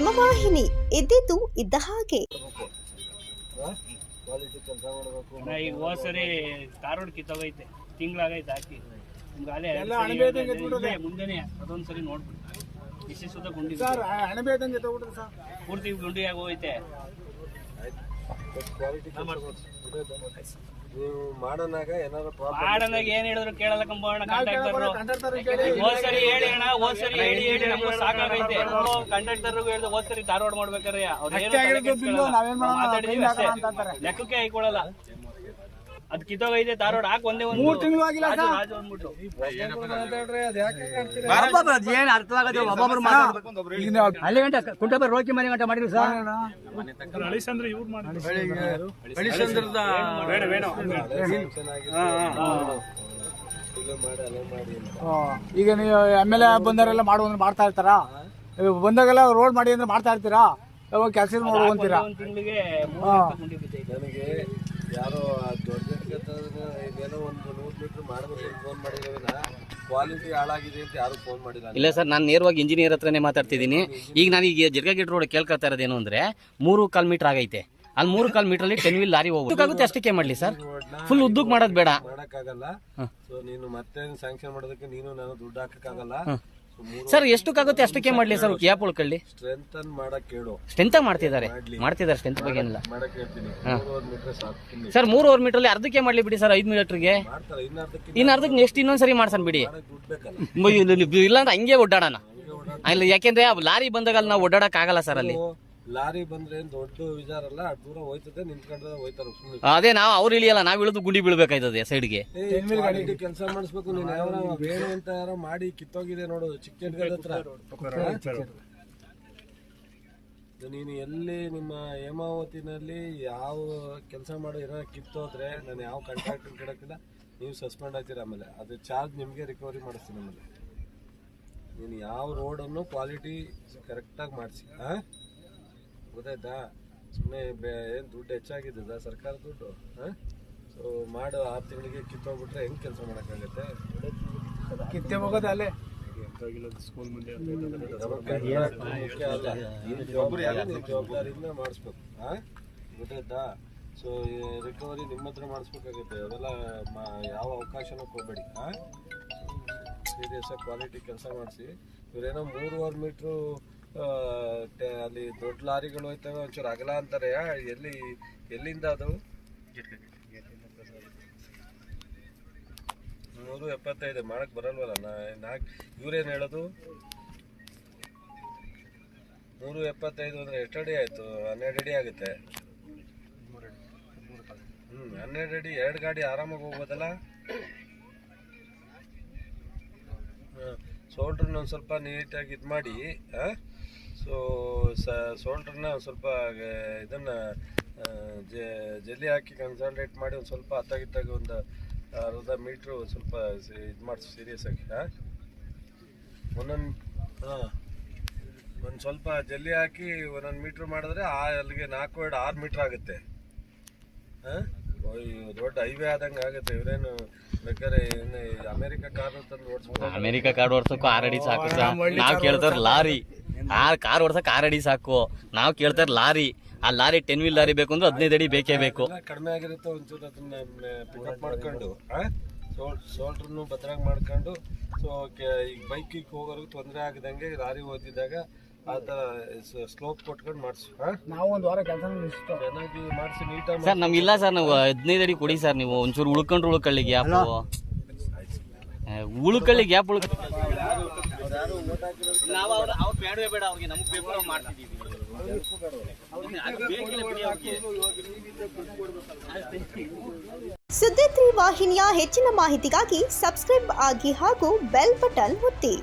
ಹಿಮವಾಹಿನಿ ಇದ್ದಿದ್ದು ಇದ್ದ ಹಾಗೆ. ಕ್ವಾಲಿಟಿ ಕೆಲಸ ಮಾಡಬೇಕು ಈಗ ಹೋದ್ ಸರಿ ಧಾರವಾಡ ಕಿತ್ತೋಗೈತೆ. ತಿಂಗಳಾಗೈತೆ ಹಾಕಿ. ಇಲ್ಲೇ ಮುಂದೆನೆ ಅದೊಂದ್ ಸರಿ ನೋಡ್ಬಿಟ್ಟು ಪೂರ್ತಿ ಗುಂಡಿಯಾಗಿ ಆಗೋಯ್ತೆ ಕ್ವಾಲಿಟಿ ನೀವು ಮಾಡೋನಾಗ ಏನಾದ್ರು ಪ್ರಾಬ್ಲಮ್ ಮಾಡನಾಗ ಏನ್ ಹೇಳಿದ್ರು ಕೇಳಲ್ಲ ಕಂಬಣ್ಣ ಕಾಂಟ್ರಾಕ್ಟರ್ ಕಂಡಕ್ಟರ್ ಹೋದ್ ಸರಿ ಹೇಳಿ ಅಣ್ಣ ಹೋದ್ ಸರಿ ಹೇಳಿ ಹೇಳಿ ನಮ್ಗೆ ಸಾಕಾಗೈತೆ. ಕಂಡಕ್ಟರ್ ಹೇಳ್ದೆ ಹೋದ್ ಸರಿ ಧಾರವಾಡ ಮಾಡ್ಬೇಕಾರೆ ಅವ್ರು ಮಾತಾಡಿದೀವಿ ಅಷ್ಟೇ. ಲೆಕ್ಕಕ್ಕೆ ಹಾಕೊಳಲ್ಲ ಅದ್ ಕಿತ್ತೋಗೈತೆ ಧಾರವಾಡ ಹಾಕ್ ಒಂದೇ ಒಂದು. ಮೂರ್ ತಿಂಗಳು ಆಗಿಲ್ಲ ರಾಜು ಸರ್. ರಾಜು ಅಂದ್ಬಿಟ್ಟು. ಏನ್ ಅರ್ಥವಾಗತ್ತೆ ಒಬ್ಬೊಬ್ರು ಈಗ ನಾವು ಅಲ್ಲಿ ಗಂಟ ಕುಂಟಬ ರೋಕಿ ಮನೆ ಗಂಟೆ ಮಾಡಿದ್ರು ಸರ್? ಆ, ಈಗ ನೀವು ಎಂ ಎಲ್ ಎ ಬಂದವರೆಲ್ಲ ಮಾಡು ಅಂದ್ರೆ ಮಾಡ್ತಾ ಇರ್ತಾರಾ? ಬಂದಾಗೆಲ್ಲ ರೋಡ್ ಮಾಡಿ ಅಂದ್ರೆ ಮಾಡ್ತಾ ಇರ್ತೀರಾ? ಯಾವಾಗ ಕೆಲಸ ನೋಡು ಯಾರೋ ದೊಡ್ಡ ದೊಡ್ಡ ಇದೇನೋ ಒಂದು ನೂರು ಮೀಟರ್ ಮಾಡಬೇಕು ಫೋನ್ ಮಾಡಿರೋವಿನ ಕ್ವಾಲಿಟಿ ಹಾಳಾಗಿದೆ ಅಂತ ಯಾರು ಫೋನ್ ಮಾಡಿಲ್ಲ. ಇಲ್ಲ ಸರ್ ನಾನು ನೇರವಾಗಿ ಇಂಜಿನಿಯರ್ ಹತ್ರನೇ ಮಾತಾಡ್ತಿದ್ದೀನಿ. ಈಗ ನಾನು ಈಗ ಜರ್ಗಾಗೇಟ್ ರೋಡ್ ಕೇಳ್ಕೊತಾ ಇರೋದೇನು ಅಂದ್ರೆ ಮೂರು ಕಾಲ್ ಮೀಟರ್ ಆಗೈತೆ. ಅಲ್ಲಿ ಮೂರು ಕಾಲ್ ಮೀಟರ್ ಅಲ್ಲಿ ಟೆನ್ ವೀಲ್ ಲಾರಿ ಹೋಗುತ್ತೆ ಅಷ್ಟಕ್ಕೆ ಮಾಡ್ಲಿ ಸರ್. ಫುಲ್ ಉದ್ದಕ್ ಮಾಡೋದು ಬೇಡ. ಮಾಡಕ್ಕಾಗಲ್ಲ. ಸೊ ನೀನು ಮತ್ತೆ ಸ್ಯಾಂಕ್ಷನ್ ಮಾಡೋದಕ್ಕೆ ನೀನು ನಾನು ದುಡ್ಡು ಹಾಕಕ್ಕಾಗಲ್ಲ. ಸರ್ ಎಷ್ಟಕ್ಕಾಗುತ್ತೆ? ಅಷ್ಟಕ್ಕೆ ಮಾಡ್ಲಿ ಸರ್ ಗ್ಯಾಪ್ ಉಳ್ಕೊಳ್ಳಿ. ಸ್ಟ್ರೆಂತ್ ಅನ್ ಮಾಡಕ್ ಕೇಳು ಸ್ಟ್ರೆಂತ್ ಮಾಡ್ತಿದ್ದಾರೆ. ಮಾಡ್ತಿದ್ದಾರೆ ಸ್ಟ್ರೆಂತ್ ಬಗ್ಗೆ ಏನಿಲ್ಲ. ಮಾಡಕ್ ಹೇಳ್ತೀನಿ. ಮೂರುವರೆ ಮೀಟರ್ ಸಾಕು ಇಲ್ಲಿ ಸರ್ ಮೂರುವರೆ ಮೀಟರ್ ಅಲ್ಲಿ ಅರ್ಧಕ್ಕೆ ಮಾಡ್ಲಿ ಬಿಡಿ ಸರ್ ಐದು ಮೀಟರ್ಗೆ ಮಾಡ್ತಾರೆ ಇನ್ನ ಅರ್ಧಕ್ಕೆ ಇನ್ನು ಅರ್ಧಕ್ಕೆ ನೆಕ್ಸ್ಟ್ ಇನ್ನೊಂದ್ಸರಿ ಮಾಡ್ಸನ್ ಬಿಡಿ. ಮಾಡಕ್ ದುಡ್ಡು ಬೇಕಲ್ಲ. ಇಲ್ಲ ಅಂದ್ರೆ ಹಂಗೆ ಓಡಾಡೋಣ. ಇಲ್ಲ ಯಾಕೆಂದ್ರೆ ಆ ಲಾರಿ ಬಂದಾಗ ಅಲ್ಲಿ ನಾವು ಓಡಾಡಕ್ ಆಗಲ್ಲ ಸರ್ ಅಲ್ಲಿ. ಲಾರಿ ಬಂದ್ರೆ ಏನ್ ದೊಡ್ಡ ವಿಚಾರ ಅಲ್ಲ ಅಷ್ಟ್ ದೂರ ಹೋಯ್ತದೆ ನಿಂತ್ಕೊಂಡ್ರೆ ಹೋಯ್ತಾರೆ ಅದೇ ನಾವು ಅವ್ರು ಇಳಿಯಲ್ಲ ನಾವು ಇಳಿದು ಗುಂಡಿ ಬೀಳ್ಬೇಕಾಯ್ತದೆ ಸೈಡ್ಗೆ ಕೆಲಸ ಮಾಡಿಸ್ಬೇಕು ನೀನ್ ಯಾವ ಬೇರೆ ಅಂತ ಯಾರೋ ಮಾಡಿ ಕಿತ್ತೋಗಿದೆ ನೋಡು ಚಿಕ್ಕ ಹತ್ರ. ನೀನು ಎಲ್ಲಿ ನಿಮ್ಮ ಹೇಮಾವತಿನಲ್ಲಿ ಯಾವ ಕೆಲಸ ಮಾಡೋ ಏನಾರ ಕಿತ್ತೋದ್ರೆ ನಾನು ಯಾವ ಕಾಂಟ್ರಾಕ್ಟ್ ಕೊಡಕ್ಕಿಲ್ಲ ನೀವು ಸಸ್ಪೆಂಡ್ ಆಗ್ತೀರ ಆಮೇಲೆ. ಅದು ಚಾರ್ಜ್ ನಿಮಗೆ ರಿಕವರಿ ಮಾಡಿಸ್ತೀನಿ ಆಮೇಲೆ. ನೀನು ಯಾವ ರೋಡನ್ನು ಕ್ವಾಲಿಟಿ ಕರೆಕ್ಟಾಗಿ ಮಾಡಿಸಿ ಹಾಂ? ಗೊತ್ತಾಯ್ತಾ ಸುಮ್ಮನೆ ಏನು ದುಡ್ಡು ಹೆಚ್ಚಾಗಿದ್ದದ ಸರ್ಕಾರ ದುಡ್ಡು? ಹಾಂ? ಸೊ ಮಾಡೋ ಆರು ತಿಂಗಳಿಗೆ ಕಿತ್ತೋಗ್ಬಿಟ್ರೆ ಹೆಂಗೆ ಕೆಲಸ ಮಾಡೋಕ್ಕಾಗತ್ತೆ? ಕಿತ್ತೆ ಹೋಗೋದು ಅಲ್ಲೇ. ಮುಖ್ಯ ಜವಾಬ್ದಾರಿಯಿಂದ ಮಾಡಿಸ್ಬೇಕು. ಹಾಂ? ಗೊತ್ತಾಯ್ತಾ ಸೊ ರಿಕವರಿ ನಿಮ್ಮ ಹತ್ರ ಮಾಡಿಸ್ಬೇಕಾಗುತ್ತೆ. ಅವೆಲ್ಲ ಮಾ- ಯಾವ ಅವಕಾಶನೂ ಕೊಡಬೇಡಿ. ಸೀರಿಯಸ್ ಆಗಿ ಕ್ವಾಲಿಟಿ ಕೆಲಸ ಮಾಡಿಸಿ. ಇವರೇನೋ ಮೂರುವರೆ ಮೀಟ್ರು ಅಲ್ಲಿ ದೊಡ್ಡ ಲಾರಿಗಳು ಹೋಯ್ತವೆ, ಒಂಚೂರು ಅಗಲ ಅಂತಾರೆ. ಎಲ್ಲಿ, ಎಲ್ಲಿಂದ ಅದು? ನೂರು ಎಪ್ಪತ್ತೈದು, ಮಾಡಕ್ ಬರಲ್ವಲ್ಲ? ನಾ ನಾಲ್ಕು ಇವ್ರೇನು ಹೇಳೋದು? ನೂರು ಎಪ್ಪತ್ತೈದು ಅಂದ್ರೆ ಎಷ್ಟು ಅಡಿ ಆಯ್ತು? ಹನ್ನೆರಡು ಅಡಿ ಆಗುತ್ತೆ. ಹ್ಮ್, ಹನ್ನೆರಡು ಅಡಿ, ಎರಡು ಗಾಡಿ ಆರಾಮಾಗಿ ಹೋಗ್ಬೋದಲ್ಲ? ಸೋಲ್ಡ್ರನ್ನ ಒಂದು ಸ್ವಲ್ಪ ನೀಟಾಗಿ ಇದು ಮಾಡಿ ಸೊ ಸೋಲ್ಡ್ರನ್ನ ಒಂದು ಸ್ವಲ್ಪ ಇದನ್ನು ಜಲ್ಲಿ ಹಾಕಿ ಕನ್ಸಂಟ್ರೇಟ್ ಮಾಡಿ ಒಂದು ಸ್ವಲ್ಪ ಹತ್ತಾಗಿತ್ತಾಗ ಒಂದು ಅರ್ಧ ಮೀಟ್ರು ಸ್ವಲ್ಪ ಇದು ಮಾಡಿಸಿ ಸೀರಿಯಸ್ ಆಗಿ ಹಾಂ ಒಂದೊಂದು ಹಾಂ ಒಂದು ಸ್ವಲ್ಪ ಜಲ್ಲಿ ಹಾಕಿ ಒಂದೊಂದು ಮೀಟ್ರ್ ಮಾಡಿದ್ರೆ ಆ ಅಲ್ಲಿಗೆ ನಾಲ್ಕು, ಎರಡು, ಆರು ಮೀಟ್ರ್ ಆಗುತ್ತೆ ಹಾಂ ದೊಡ್ಡ ಹೈವೇ ಆದಂಗೆ ಆಗುತ್ತೆ. ಇವರೇನು ಬೇಕಾದ್ರೆ ಅಮೇರಿಕ ಕಾರ್ ತಂದು ಓಡಿಸ್ಬೋದು. ಅಮೆರಿಕ ಕಾರ್ ಓಡ್ಸಕ್ಕೂ ಆರ್ ಅಡಿ ಸಾಕು ಸರ್. ನಾವ್ ಕೇಳ್ತಾರ ಲಾರಿ. ಆ ಕಾರ್ ಓಡ್ಸಕ್ ಆರ್ ಅಡಿ ಸಾಕು. ನಾವ್ ಕೇಳ್ತಾರ ಲಾರಿ. ಆ ಲಾರಿ ಟೆನ್ ವೀಲ್ ಲಾರಿ ಬೇಕು ಅಂದ್ರೆ ಹದಿನೈದು ಅಡಿ ಬೇಕೇ ಬೇಕು. ಕಡಿಮೆ ಆಗಿರುತ್ತೆ ಒಂಚೂರು ಅದನ್ನ ಪಿಕಪ್ ಮಾಡ್ಕೊಂಡು. ಸೋಲ್ಟ್ರನ್ನು ಭದ್ರಾಗಿ ಮಾಡ್ಕೊಂಡು. ಸೊ ಈಗ ಬೈಕಿಗೆ ಹೋಗೋರಿಗೆ ತೊಂದರೆ ಆಗದಂಗೆ ಲಾರಿ ಓದಿದಾಗ ಆ ಥರ ಸ್ಲೋಪ್ ಕೊಟ್ಕೊಂಡು ಮಾಡಿಸು ಹಾಂ? ನಾವು ಒಂದು ವಾರ ಕೆಲಸ ನಿಲ್ಲಿಸ್ತು ಚೆನ್ನಾಗಿ ಮಾಡಿಸಿ ನೀಟಾಗಿ ಸರ್ ನಮ್ಗೆ ಇಲ್ಲ ಸರ್ ನಾವು ಹದಿನೈದು ಅಡಿ ಕೊಡಿ ಸರ್ ನೀವು. ಒಂಚೂರು ಉಳ್ಕೊಂಡ್ರು ಉಳ್ಕೊಳ್ಳಿ ಗ್ಯಾಪ್. ಉಳ್ಕಳ್ಳಿ ಗ್ಯಾಪ್ ಉಳ್ಕ ನಾವು ಅವ್ರ ಅವ್ರು ಬೇಡವೇ ಬೇಡ ಅವ್ರಿಗೆ ನಮಗೆ ಬೇಕು ನಾವು ಮಾಡ್ತಿದ್ದೀವಿ ಅದು ಬೇಕಿಲ್ಲ ಬಿಡಿ ಅವ್ರಿಗೆ ಸುದ್ದಿ ತ್ರೀ ವಾಹಿನಿಯ ಹೆಚ್ಚಿನ ಮಾಹಿತಿಗಾಗಿ ಸಬ್ಸ್ಕ್ರೈಬ್ ಆಗಿ ಹಾಗೂ ಬೆಲ್ ಬಟನ್ ಒತ್ತಿ.